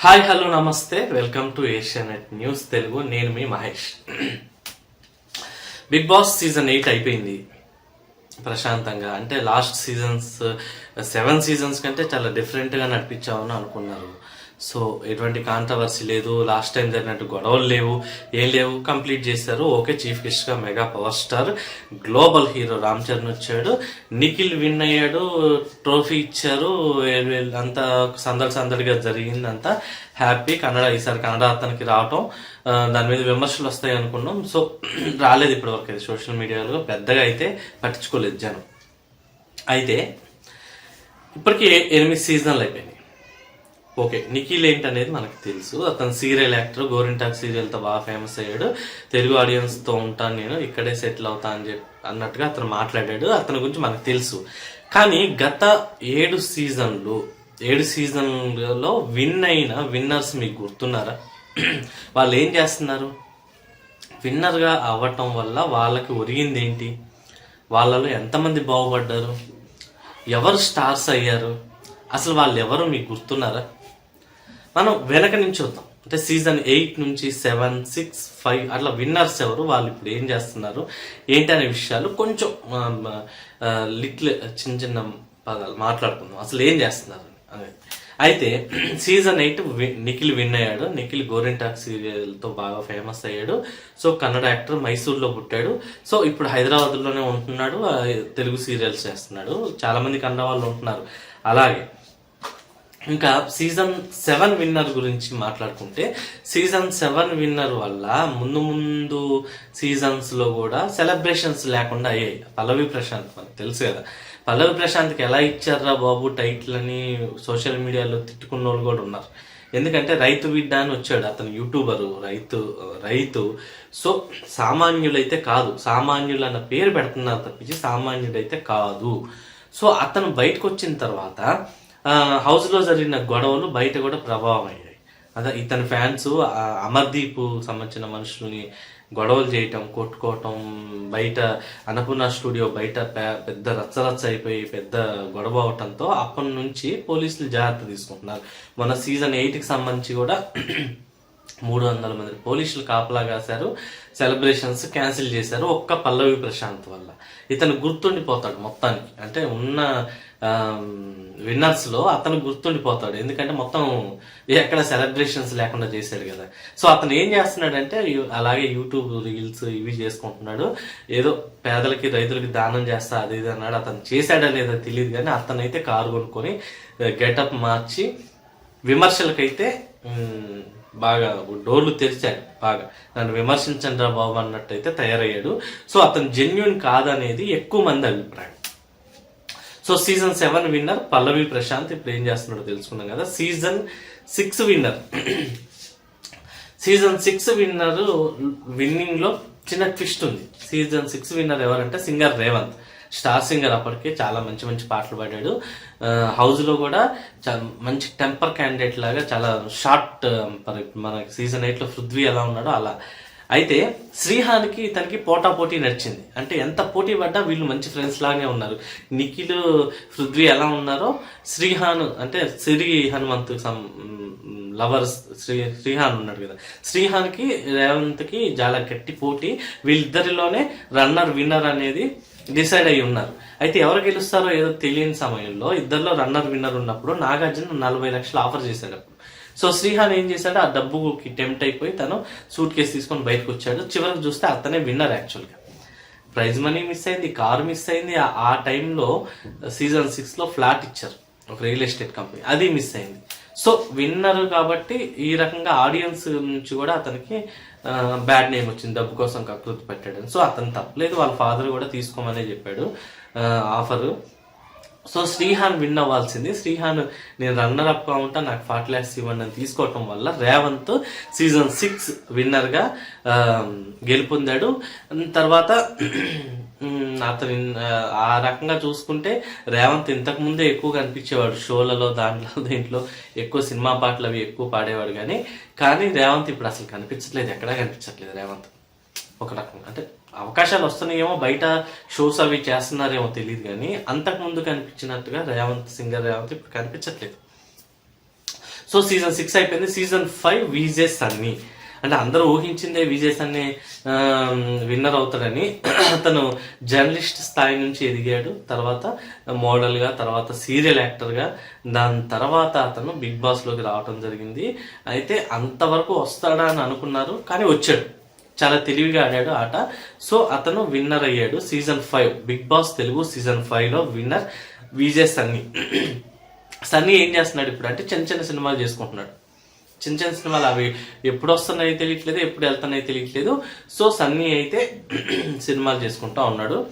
Hi hello namaste. Welcome to Asianet news Telugu. నేను మీ Mahesh. Bigg Boss season eight అయిపోయింది ప్రశాంతంగా. అంటే last seasons seven seasons కంటే చాలా డిఫరెంట్గా నడిపించామని అనుకున్నారు. సో ఎటువంటి కాంట్రవర్సీ లేదు. లాస్ట్ టైం జరిగినట్టు గొడవలు లేవు. ఏం లేవు. కంప్లీట్ చేశారు. ఓకే చీఫ్ గెస్ట్గా mega power star global hero Ram Charan వచ్చాడు. నిఖిల్ విన్ అయ్యాడు. ట్రోఫీ ఇచ్చారు. అంతా సందడి సందడిగా జరిగిందంతా. హ్యాపీ కన్నడ ఈసారి కన్నడ అతనికి రావటం. దాని మీద విమర్శలు వస్తాయి అనుకున్నాం. సో రాలేదు ఇప్పటివరకు అయితే సోషల్ మీడియాలో పెద్దగా అయితే పట్టించుకోలేదు జనం. అయితే ఇప్పటికి ఎనిమిది సీజన్లు అయిపోయినాయి. ఓకే నిఖిల్ ఏంటనేది మనకు తెలుసు. అతను సీరియల్ యాక్టర్ గోరింటాక్ సీరియల్తో బాగా ఫేమస్ అయ్యాడు. తెలుగు ఆడియన్స్తో ఉంటాను నేను ఇక్కడే సెటిల్ అవుతా అని చెప్పి అన్నట్టుగా అతను మాట్లాడాడు. అతని గురించి మనకు తెలుసు. కానీ గత ఏడు సీజన్లు ఏడు సీజన్లలో విన్ అయిన విన్నర్స్ మీకు గుర్తున్నారా? వాళ్ళు ఏం చేస్తున్నారు? విన్నర్గా అవ్వటం వల్ల వాళ్ళకి ఒరిగింది ఏంటి? వాళ్ళలో ఎంతమంది బాగుపడ్డారు? ఎవరు స్టార్స్ అయ్యారు? అసలు వాళ్ళు ఎవరు మీకు గుర్తున్నారా? మనం వెనక నుంచి వద్దాం అంటే సీజన్ ఎయిట్ నుంచి సెవెన్ సిక్స్ ఫైవ్ అట్లా విన్నర్స్ ఎవరు వాళ్ళు ఇప్పుడు ఏం చేస్తున్నారు ఏంటి అనే విషయాలు కొంచెం లిటిల్ చిన్న చిన్న పదాలు మాట్లాడుకుందాం. అసలు ఏం చేస్తున్నారు అనేది. అయితే సీజన్ ఎయిట్ నిఖిల్ విన్ అయ్యాడు. నిఖిల్ గోరింటాక్ సీరియల్తో బాగా ఫేమస్ అయ్యాడు. సో కన్నడ యాక్టర్ మైసూర్లో పుట్టాడు. సో ఇప్పుడు హైదరాబాద్లోనే ఉంటున్నాడు. తెలుగు సీరియల్స్ చేస్తున్నాడు. చాలామంది కన్నడ వాళ్ళు ఉంటున్నారు. అలాగే ఇంకా సీజన్ సెవెన్ విన్నర్ గురించి మాట్లాడుకుంటే సీజన్ సెవెన్ విన్నర్ వల్ల ముందు ముందు సీజన్స్లో కూడా సెలబ్రేషన్స్ లేకుండా అయ్యాయి. పల్లవి ప్రశాంత్ మనకు తెలుసు కదా. పల్లవి ప్రశాంత్కి ఎలా ఇచ్చారా బాబు టైటిల్ అని సోషల్ మీడియాలో తిట్టుకున్న వాళ్ళు కూడా ఉన్నారు. ఎందుకంటే రైతు బిడ్డ అని వచ్చాడు అతను యూట్యూబరు రైతు రైతు. సో సామాన్యులైతే కాదు. సామాన్యులు అన్న పేరు పెడుతున్నారు తప్పించి సామాన్యుడైతే కాదు. సో అతను బయటకు వచ్చిన తర్వాత హౌస్లో జరిగిన గొడవలు బయట కూడా ప్రభావం అయ్యాయి అదే ఇతని ఫ్యాన్స్ అమర్దీప్ సంబంధించిన మనుషుల్ని గొడవలు చేయటం కొట్టుకోవటం బయట అన్నపూర్ణ స్టూడియో బయట పెద్ద రచ్చరచ్చ అయిపోయి పెద్ద గొడవ అవటంతో అప్పటి నుంచి పోలీసులు జాగ్రత్త తీసుకుంటున్నారు. మన సీజన్ ఎయిట్కి సంబంధించి కూడా మూడు వందల మంది పోలీసులు కాపలా కాశారు సెలబ్రేషన్స్ క్యాన్సిల్ చేశారు ఒక్క పల్లవి ప్రశాంత్ వల్ల. ఇతను గుర్తుండిపోతాడు మొత్తానికి. అంటే ఉన్న విన్నర్స్లో అతను గుర్తుండిపోతాడు. ఎందుకంటే మొత్తం ఎక్కడ సెలబ్రేషన్స్ లేకుండా చేశాడు కదా. సో అతను ఏం చేస్తున్నాడంటే అలాగే యూట్యూబ్ రీల్స్ ఇవి చేసుకుంటున్నాడు. ఏదో పేదలకి రైతులకి దానం చేస్తా అది ఇది అన్నాడు. అతను చేశాడా లేదో తెలియదు కానీ అతనైతే కారు కొనుక్కొని గెటప్ మార్చి విమర్శలకైతే బాగా డోర్లు తెరిచాడు. బాగా నన్ను విమర్శించండి రా బాబు అన్నట్టయితే తయారయ్యాడు. సో అతను జెన్యున్ కాదనేది ఎక్కువ మంది అభిప్రాయం. So season seven winner Pallavi Prashanth ఇప్పుడు ఏం చేస్తున్నాడో తెలుసుకున్నాం కదా. Season six winner. Season six winner విన్నింగ్లో చిన్న ట్విస్ట్ ఉంది. సీజన్ సిక్స్ విన్నర్ ఎవరంటే సింగర్ రేవంత్. స్టార్ సింగర్ అప్పటికే చాలా మంచి మంచి పాటలు పాడాడు. హౌస్లో కూడా చాలా మంచి టెంపర్ క్యాండిడేట్ లాగా చాలా షార్ట్ మన సీజన్ ఎయిట్లో పృథ్వీ ఎలా ఉన్నాడో అలా. అయితే శ్రీహాన్కి ఇతనికి పోటా పోటీ నడిచింది. అంటే ఎంత పోటీ పడ్డా వీళ్ళు మంచి ఫ్రెండ్స్ లాగానే ఉన్నారు. నిఖిల్ పృథ్వీ ఎలా ఉన్నారో శ్రీహాన్ అంటే శ్రీ హనుమంత్ సమ్ లవర్స్ శ్రీ శ్రీహాన్ ఉన్నాడు కదా. శ్రీహాన్కి రేవంత్కి చాలా గట్టి పోటీ. వీళ్ళిద్దరిలోనే రన్నర్ విన్నర్ అనేది డిసైడ్ అయి ఉన్నారు. అయితే ఎవరు గెలుస్తారో ఏదో తెలియని సమయంలో ఇద్దరిలో రన్నర్ విన్నర్ ఉన్నప్పుడు నాగార్జున నలభై లక్షలు ఆఫర్ చేశాడు అప్పుడు. సో శ్రీహాన్ ఏం చేశాడు? ఆ డబ్బుకి టెంప్ట్ అయిపోయి తను సూట్ కేసు తీసుకొని బయటకు వచ్చాడు. చివరికి చూస్తే అతనే విన్నర్ యాక్చువల్గా. ప్రైజ్ మనీ మిస్ అయింది కార్ మిస్ అయింది. ఆ- టైంలో సీజన్ సిక్స్లో ఫ్లాట్ ఇచ్చారు ఒక రియల్ ఎస్టేట్ కంపెనీ. అది మిస్ అయింది. సో విన్నర్ కాబట్టి ఈ రకంగా ఆడియన్స్ నుంచి కూడా అతనికి బ్యాడ్ నేమ్ వచ్చింది. డబ్బు కోసం కకృతి పెట్టాడు సో అతను తప్పలేదు వాళ్ళ ఫాదర్ కూడా తీసుకోమనే చెప్పాడు. ఆఫర్. సో శ్రీహాన్ విన్ అవ్వాల్సింది. శ్రీహాన్ నేను రన్నర్ అప్గా ఉంటా నాకు ఫార్టీ ల్యాక్స్ ఇవ్వండి అని తీసుకోవటం వల్ల రేవంత్ సీజన్ సిక్స్ విన్నర్గా గెలుపొందాడు. తర్వాత అతని ఆ, రకంగా చూసుకుంటే రేవంత్ ఇంతకు ముందే ఎక్కువ కనిపించేవాడు షోలలో దాంట్లో దీంట్లో ఎక్కువ సినిమా పాటలు అవి ఎక్కువ పాడేవాడు కానీ కానీ రేవంత్ ఇప్పుడు అసలు కనిపించట్లేదు. ఎక్కడా కనిపించట్లేదు రేవంత్. ఒక రకంగా. అంటే అవకాశాలు వస్తున్నాయేమో బయట షోస్ అవి చేస్తున్నారేమో తెలియదు కానీ అంతకు ముందు కనిపించినట్టుగా రేవంత్ సింగర్ రేవంత్ ఇప్పుడు కనిపించట్లేదు. సో సీజన్ సిక్స్ అయిపోయింది. Season five VJ Sunny. అంటే అందరూ ఊహించిందే విజయ్ సన్నీ విన్నర్ అవుతాడని. అతను జర్నలిస్ట్ స్థాయి నుంచి ఎదిగాడు. తర్వాత మోడల్గా తర్వాత సీరియల్ యాక్టర్గా. దాని తర్వాత అతను బిగ్ బాస్లోకి రావడం జరిగింది. అయితే అంతవరకు వస్తాడా అని అనుకున్నారు కానీ వచ్చాడు. చాలా తెలివిగా ఆడాడు ఆట. సో అతను విన్నర్ అయ్యాడు. Season five Bigg Boss Telugu season ఫైవ్లో విన్నర్ విజయ్ సన్నీ. సన్నీ ఏం చేస్తున్నాడు ఇప్పుడు అంటే చిన్న చిన్న సినిమాలు చేసుకుంటున్నాడు. చిన్న చిన్న సినిమాలు అవి ఎప్పుడు వస్తున్నాయో తెలియట్లేదు ఎప్పుడు వెళ్తున్నాయో తెలియట్లేదు. సో సన్నీ అయితే సినిమాలు చేసుకుంటా ఉన్నాడు.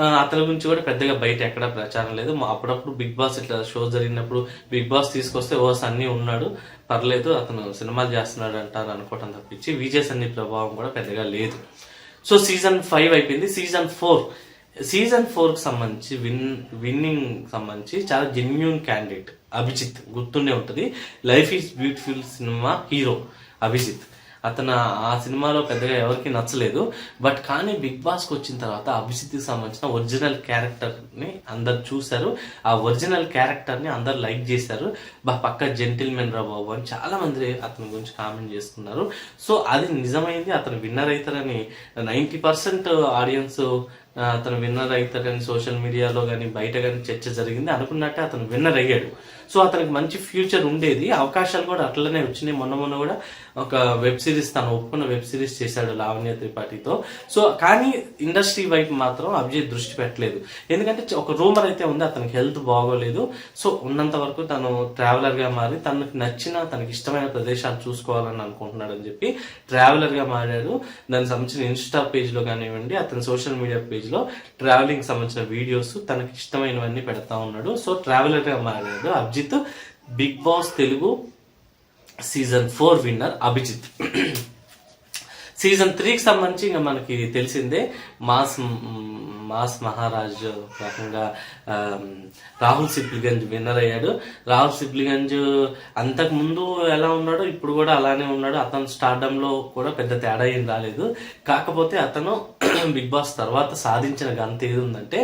అతని గురించి కూడా పెద్దగా బయట ఎక్కడ ప్రచారం లేదు. మా- అప్పుడప్పుడు బిగ్ బాస్ ఇట్లా షో జరిగినప్పుడు బిగ్ బాస్ తీసుకొస్తే ఓ సన్నీ ఉన్నాడు పర్లేదు అతను సినిమాలు చేస్తున్నాడు అంటారు అనుకోవటం తప్పించి విజయ్ సన్నీ ప్రభావం కూడా పెద్దగా లేదు. సో సీజన్ ఫైవ్ అయిపోయింది. సీజన్ ఫోర్ సీజన్ ఫోర్కి సంబంధించి విన్ విన్నింగ్ సంబంధించి చాలా జెన్యున్ క్యాండిడేట్ అభిజిత్ గుర్తుండే ఉంటుంది. Life is beautiful cinema hero Abhijeet. అతను ఆ సినిమాలో పెద్దగా ఎవరికి నచ్చలేదు. బట్ కానీ బిగ్ బాస్కి వచ్చిన తర్వాత అభిజిత్కి సంబంధించిన ఒరిజినల్ క్యారెక్టర్ని అందరు చూశారు. ఆ ఒరిజినల్ క్యారెక్టర్ని అందరు లైక్ చేశారు. బా పక్క జెంటిల్మెన్ రా బాబు అని చాలామంది అతని గురించి కామెంట్ చేస్తున్నారు. సో అది నిజమైంది అతను విన్నర్ అవుతారని నైంటీ పర్సెంట్ ఆడియన్స్ అతను విన్నర్ అవుతాడని సోషల్ మీడియాలో కానీ బయట కానీ చర్చ జరిగింది. అనుకున్నట్టే అతను విన్నర్ అయ్యాడు. సో అతనికి మంచి ఫ్యూచర్ ఉండేది. అవకాశాలు కూడా అట్లనే వచ్చినాయి. మొన్న మొన్న కూడా ఒక వెబ్ సిరీస్ తను ఒప్పుకున్న వెబ్ సిరీస్ చేశాడు లావణ్య త్రిపాఠితో. సో కానీ ఇండస్ట్రీ వైపు మాత్రం అభిజిత్ దృష్టి పెట్టలేదు. ఎందుకంటే ఒక రూమర్ అయితే ఉంది అతనికి హెల్త్ బాగోలేదు. సో ఉన్నంత వరకు తను ట్రావెలర్గా మారి తనకు నచ్చిన తనకి ఇష్టమైన ప్రదేశాలు చూసుకోవాలని అనుకుంటున్నాడు అని చెప్పి ట్రావెలర్గా మారాడు. దానికి సంబంధించిన ఇన్స్టా పేజ్లో కానివ్వండి అతని సోషల్ మీడియా పేజ్ పేజ్లో ట్రావెలింగ్ సంబంధించిన వీడియోస్ తనకి ఇష్టమైనవన్నీ పెడతా ఉన్నాడు. సో ట్రావెలర్గా మారాడు Abhijeet. Bigg Boss Telugu season four winner Abhijeet. Season త్రీకి సంబంధించి ఇంకా మనకి తెలిసిందే మాస్ మాస్ మహారాజ్ రకంగా రాహుల్ సిప్లిగంజ్ విన్నర్ అయ్యాడు. రాహుల్ సిప్లిగంజ్ అంతకుముందు ఎలా ఉన్నాడో ఇప్పుడు కూడా అలానే ఉన్నాడు. అతను స్టార్డంలో కూడా పెద్ద తేడా ఏం రాలేదు. కాకపోతే అతను బిగ్ బాస్ తర్వాత సాధించిన గంత ఏది ఉందంటే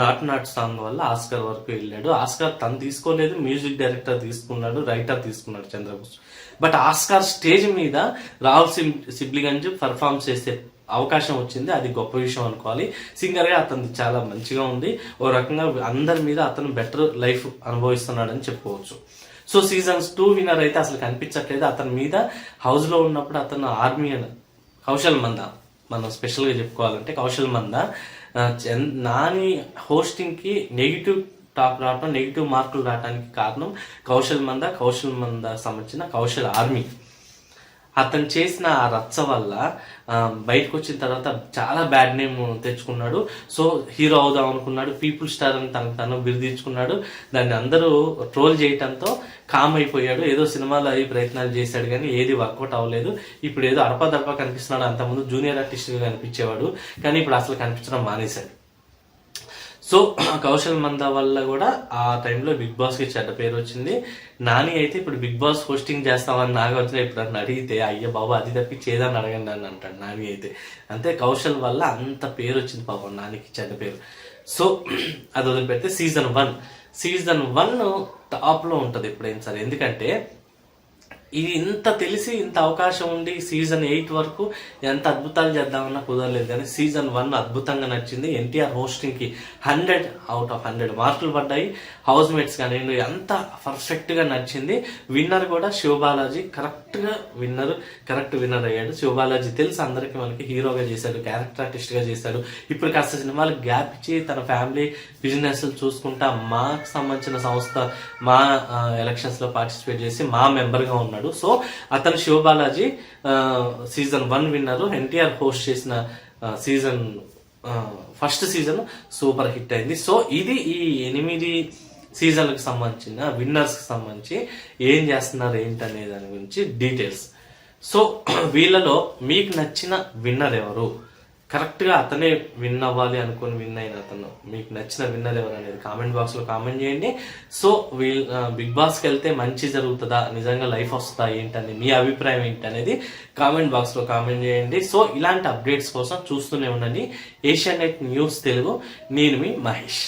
నాట్ నాట్ సాంగ్ వల్ల ఆస్కర్ వరకు వెళ్ళాడు. ఆస్కర్ తను తీసుకోలేదు మ్యూజిక్ డైరెక్టర్ తీసుకున్నాడు రైటర్ తీసుకున్నాడు చంద్రబోస్. బట్ ఆస్కార్ స్టేజ్ మీద రాహుల్ సిబ్ సిబ్లిగంజ్ పర్ఫామ్ చేసే అవకాశం వచ్చింది. అది గొప్ప విషయం అనుకోవాలి. సింగర్గా అతను చాలా మంచిగా ఉంది. ఓ రకంగా అందరి మీద అతను బెటర్ లైఫ్ అనుభవిస్తున్నాడని చెప్పుకోవచ్చు. సో సీజన్స్ టూ విన్నర్ అయితే అసలు కనిపించట్లేదు. అతని మీద హౌస్లో ఉన్నప్పుడు అతను ఆర్మీ అని కౌశల్ మంద మనం స్పెషల్గా చెప్పుకోవాలంటే కౌశల్ మంద నాని హోస్టింగ్కి నెగిటివ్ టాప్ రావడం నెగిటివ్ మార్కులు రావడానికి కారణం కౌశల్ మంద కౌశల్ మంద సంబంధించిన కౌశల్ ఆర్మీ. అతను చేసిన ఆ రచ్చ వల్ల బయటకు వచ్చిన తర్వాత చాలా బ్యాడ్ నేమ్ తెచ్చుకున్నాడు. సో హీరో అవుదాం అనుకున్నాడు. పీపుల్ స్టార్ అని తను తను బిరుదించుకున్నాడు దాన్ని అందరూ ట్రోల్ చేయటంతో కామ్ అయిపోయాడు. ఏదో సినిమాలో అవి ప్రయత్నాలు చేశాడు కానీ ఏది వర్కౌట్ అవ్వలేదు. ఇప్పుడు ఏదో అడపదడప కనిపిస్తున్నాడు. అంతకుముందు జూనియర్ ఆర్టిస్ట్గా కనిపించేవాడు. కానీ ఇప్పుడు అసలు కనిపించడం మానేశాడు. సో కౌశల్ మంద వల్ల కూడా ఆ టైంలో బిగ్ బాస్కి చెడ్డ పేరు వచ్చింది. నాని అయితే ఇప్పుడు బిగ్ బాస్ హోస్టింగ్ చేస్తామని నాగార్జున ఇప్పుడు నన్ను అడిగితే అయ్య బాబు అది తప్పి చేదని అడగండి అని అంటాడు నాని అయితే. అంతే కౌశల్ వల్ల అంత పేరు వచ్చింది పాపం నానికి చెడ్డ పేరు. సో అది వదిలిపెడితే సీజన్ వన్. సీజన్ వన్ టాప్లో ఉంటది ఎప్పుడైనా సరే. ఎందుకంటే ఇది ఇంత తెలిసి ఇంత అవకాశం ఉండి సీజన్ ఎయిట్ వరకు ఎంత అద్భుతాలు చేద్దామన్నా కుదరలేదు. కానీ సీజన్ వన్ అద్భుతంగా నచ్చింది. ఎన్టీఆర్ హోస్టింగ్కి హండ్రెడ్ అవుట్ ఆఫ్ హండ్రెడ్ మార్కులు పడ్డాయి. హౌస్ మేట్స్ కానీ ఎంత పర్ఫెక్ట్గా నచ్చింది. విన్నర్ కూడా శివబాలాజీ. కరెక్ట్గా విన్నర్ కరెక్ట్ విన్నర్ అయ్యాడు. శివబాలాజీ తెలుసు అందరికీ మనకి హీరోగా చేశాడు క్యారెక్టర్ ఆర్టిస్ట్గా చేశాడు. ఇప్పుడు కాస్త సినిమాలు గ్యాప్ ఇచ్చి తన ఫ్యామిలీ బిజినెస్ చూసుకుంటా మాకు సంబంధించిన సంస్థ మా ఎలక్షన్స్లో పార్టిసిపేట్ చేసి మా మెంబర్గా ఉన్నాడు. ఉన్నాడు. సో అతను Sivabalaji season one winner. NTR host చేసిన season first season super hit అయింది. సో ఇది ఈ ఎనిమిది సీజన్లకు సంబంధించిన విన్నర్స్కి సంబంధించి ఏం చేస్తున్నారు ఏంటనే దాని గురించి డీటెయిల్స్. సో వీళ్ళలో మీకు నచ్చిన విన్నర్ ఎవరు? కరెక్ట్గా అతనే విన్ అవ్వాలి అనుకుని విన్ అయిన అతను. మీకు నచ్చిన విన్నర్ ఎవరు అనేది కామెంట్ బాక్స్లో కామెంట్ చేయండి. సో వీల్ బిగ్ బాస్కి వెళ్తే మంచి జరుగుతుందా? నిజంగా లైఫ్ వస్తుందా? ఏంటని మీ అభిప్రాయం ఏంటనేది కామెంట్ బాక్స్లో కామెంట్ చేయండి. సో ఇలాంటి అప్డేట్స్ కోసం చూస్తూనే ఉండండి. Asianet news Telugu. నేను మీ మహేష్.